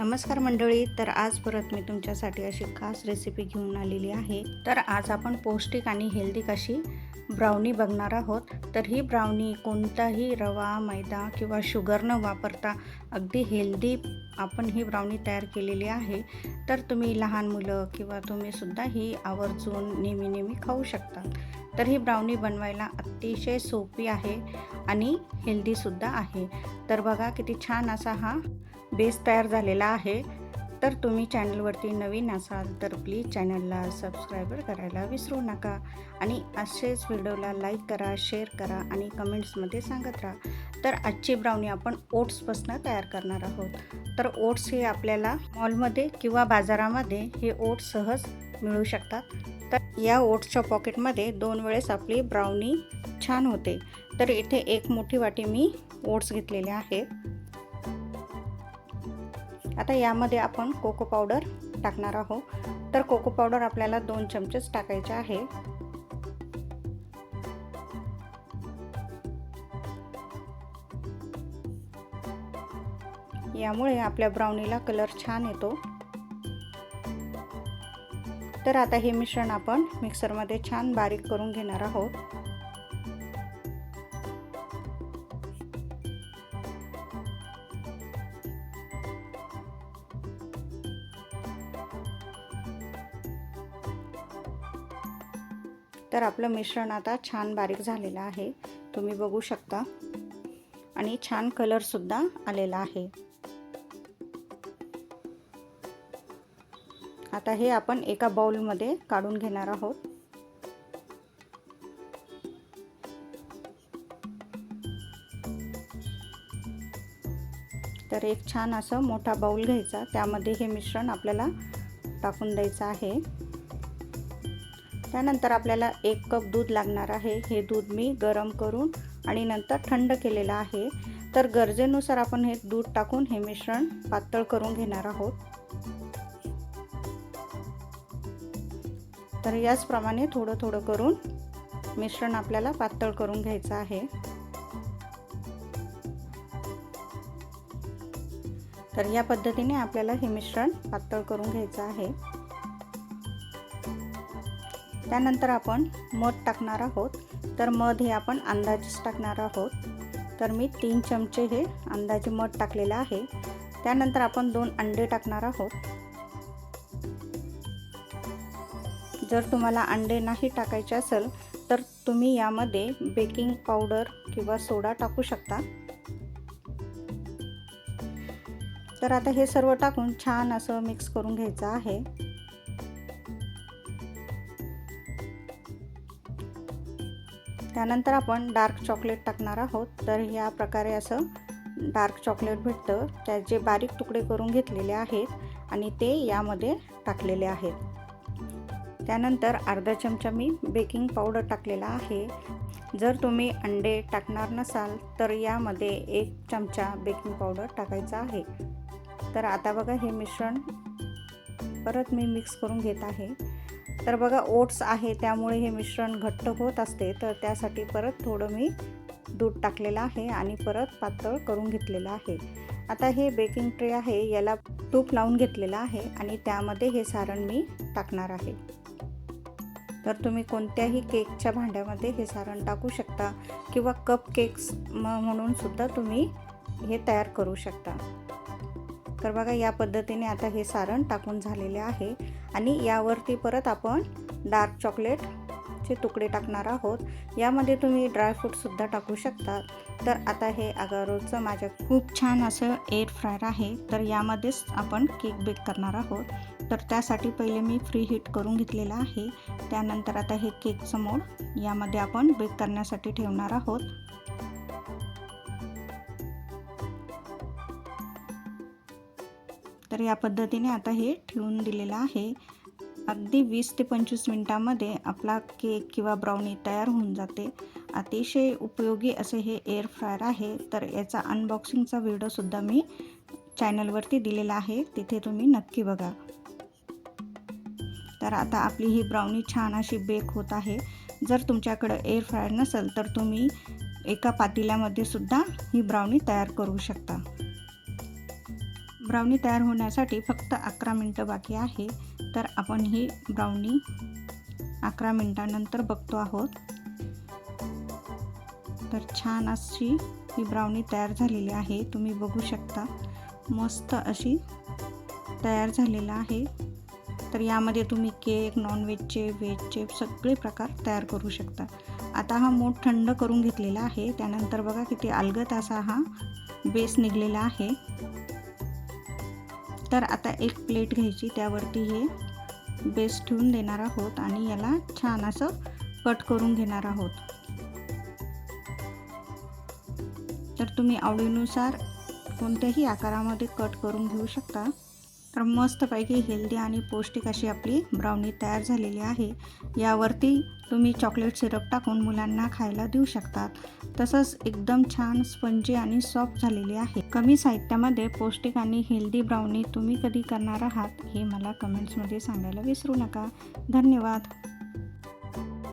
नमस्कार मंडळी तर आज परत मी तुमच्यासाठी अशी खास रेसिपी घेऊन आलेली आहे. तर आज आपण पौष्टिक आणि हेल्दी कशी ब्राउनी बघणार आहोत. तर ही ब्राउनी कोणताही रवा मैदा किंवा शुगर न वापरता अगदी हेल्दी आपण ही ब्राउनी तयार केलेली आहे. तर तुम्ही लहान मुलं किंवा तुम्हीसुद्धा ही आवर्जून नेहमी नेहमी खाऊ शकता. तर ही ब्राउनी बनवायला अतिशय सोपी आहे आणि हेल्दीसुद्धा आहे. तर बघा किती छान असा हा बेस तयार झालेला आहे. तर तुम्ही चॅनलवरती नवीन असाल तर प्लीज चॅनलला सबस्क्रायबर करायला विसरू नका. आणि असेच व्हिडिओला लाईक करा शेअर करा आणि कमेंट्समध्ये सांगत राहा. तर आजची ब्राउनी आपण ओट्सपासून तयार करणार आहोत. तर ओट्स हे आपल्याला मॉलमध्ये किंवा बाजारामध्ये हे ओट्स सहज मिळू शकतात. तर या ओट्सच्या पॉकेटमध्ये दोन वेळेस आपली ब्राउनी छान होते. तर इथे एक मोठी वाटी मी ओट्स घेतलेले आहेत. आता यामध्ये आपण कोको पावडर टाकणार आहोत. तर कोको पावडर आपल्याला दोन चमचेच टाकायचे आहे. यामुळे आपल्या ब्राउनीला कलर छान येतो. तर आता हे मिश्रण आपण मिक्सरमध्ये छान बारीक करून घेणार आहोत. तर आपलं मिश्रण आता छान बारीक झालेलं आहे. तुम्ही बघू शकता. आणि छान कलरसुद्धा आलेला आहे. आता हे आपण एका बाउलमध्ये काढून घेणार आहोत. तर एक छान असं मोठा बाऊल घ्यायचा. त्यामध्ये हे मिश्रण आपल्याला टाकून द्यायचं आहे. त्यानंतर आपल्याला एक कप दूध लागणार आहे. हे दूध मी गरम करून आणि नंतर थंड केलेलं आहे. तर गरजेनुसार आपण हे दूध टाकून हे मिश्रण पातळ करून घेणार आहोत. तर याचप्रमाणे थोडं थोडं करून मिश्रण आपल्याला पातळ करून घ्यायचं आहे. तर या पद्धतीने आपल्याला हे मिश्रण पातळ करून घ्यायचं आहे. त्यानंतर आपण मध टाकणार आहोत. तर मध हे आपण अंदाजेच टाकणार आहोत. तर मी तीन चमचे हे अंदाजे मध टाकलेलं आहे. त्यानंतर आपण दोन अंडे टाकणार आहोत. जर तुम्हाला अंडे नाही टाकायचे असेल तर तुम्ही यामध्ये बेकिंग पावडर किंवा सोडा टाकू शकता. तर आता हे सर्व टाकून छान असं मिक्स करून घ्यायचं आहे. त्यानंतर आपण डार्क चॉकलेट टाकणार आहोत. तर या प्रकारे असं डार्क चॉकलेट भेटतं. त्याचे बारीक तुकडे करून घेतलेले आहेत आणि ते यामध्ये टाकलेले आहेत. त्यानंतर अर्धा चमचा मी बेकिंग पावडर टाकलेला आहे. जर तुम्ही अंडे टाकणार नसाल तर यामध्ये एक चमचा बेकिंग पावडर टाकायचा आहे. तर आता बघा हे मिश्रण परत मी मिक्स करून घेत आहे. तर बघा ओट्स आहे त्यामुळे हे मिश्रण घट्ट होत असते. तर त्यासाठी परत थोडं मी दूध टाकलेलं आहे आणि परत पातळ करून घेतलेलं आहे. आता हे बेकिंग ट्रे आहे याला तूप लावून घेतलेलं आहे आणि त्यामध्ये हे सारण मी टाकणार आहे. तर तुम्ही कोणत्याही केकच्या भांड्यामध्ये हे सारण टाकू शकता किंवा कप केक्स म म्हणून सुद्धा तुम्ही हे तयार करू शकता. तर बघा या पद्धतीने आता हे सारण टाकून झालेले आहे. आणि यावरती परत आपण डार्क चॉकलेटचे तुकडे टाकणार आहोत. यामध्ये तुम्ही ड्रायफ्रूटसुद्धा टाकू शकता. तर आता हे अगारोचं माझ्या खूप छान असं एअर फ्रायर आहे. तर यामध्येच आपण केक बेक करणार आहोत. तर त्यासाठी पहिले मी फ्री हीट करून घेतलेलं आहे. त्यानंतर आता हे केकचं मोड यामध्ये आपण बेक करण्यासाठी ठेवणार आहोत. तर या पद्धतीने आता हे ठेवून दिलेलं आहे. अगदी वीस ते पंचवीस मिनटामध्ये आपला केक किंवा ब्राउनी तयार होऊन जाते. अतिशय उपयोगी असे हे एअर फ्रायर आहे. तर याचा अनबॉक्सिंगचा व्हिडिओसुद्धा मी चॅनलवरती दिलेला आहे. तिथे तुम्ही नक्की बघा. तर आता आपली ही ब्राउनी छान अशी बेक होत आहे. जर तुमच्याकडं एअर फ्रायर नसेल तर तुम्ही एका पातेल्यामध्ये सुद्धा ही ब्राउनी तयार करू शकता. ब्राउनी तयार होण्यासाठी फक्त अकरा मिनटं बाकी आहे. तर आपण ही ब्राउनी अकरा मिनटानंतर बघतो आहोत. तर छान अशी ही ब्राउनी तयार झालेली आहे. तुम्ही बघू शकता. मस्त अशी तयार झालेला आहे. तर यामध्ये तुम्ही केक नॉनव्हेजचे व्हेजचे सगळे प्रकार तयार करू शकता. आता हा मोठ थंड करून घेतलेला आहे. त्यानंतर बघा किती अलगत असा हा बेस निघलेला आहे. तर आता एक प्लेट घ्यायची त्यावरती हे बेस ठेवून देणार आहोत आणि याला छान असं कट करून घेणार आहोत. तर तुम्ही आवडीनुसार कोणत्याही आकारामध्ये कट करून घेऊ शकता. तर मस्तपैकी हेल्दी आणि पौष्टिक अशी आपली ब्राउनी तयार झालेली आहे. यावरती तुम्ही चॉकलेट सिरप टाकून मुलांना खायला देऊ शकतात. तसंच एकदम छान स्पंजी आणि सॉफ्ट झालेली आहे. कमी साहित्यामध्ये पौष्टिक आणि हेल्दी ब्राउनी तुम्ही कधी करणार आहात हे मला कमेंट्समध्ये सांगायला विसरू नका. धन्यवाद.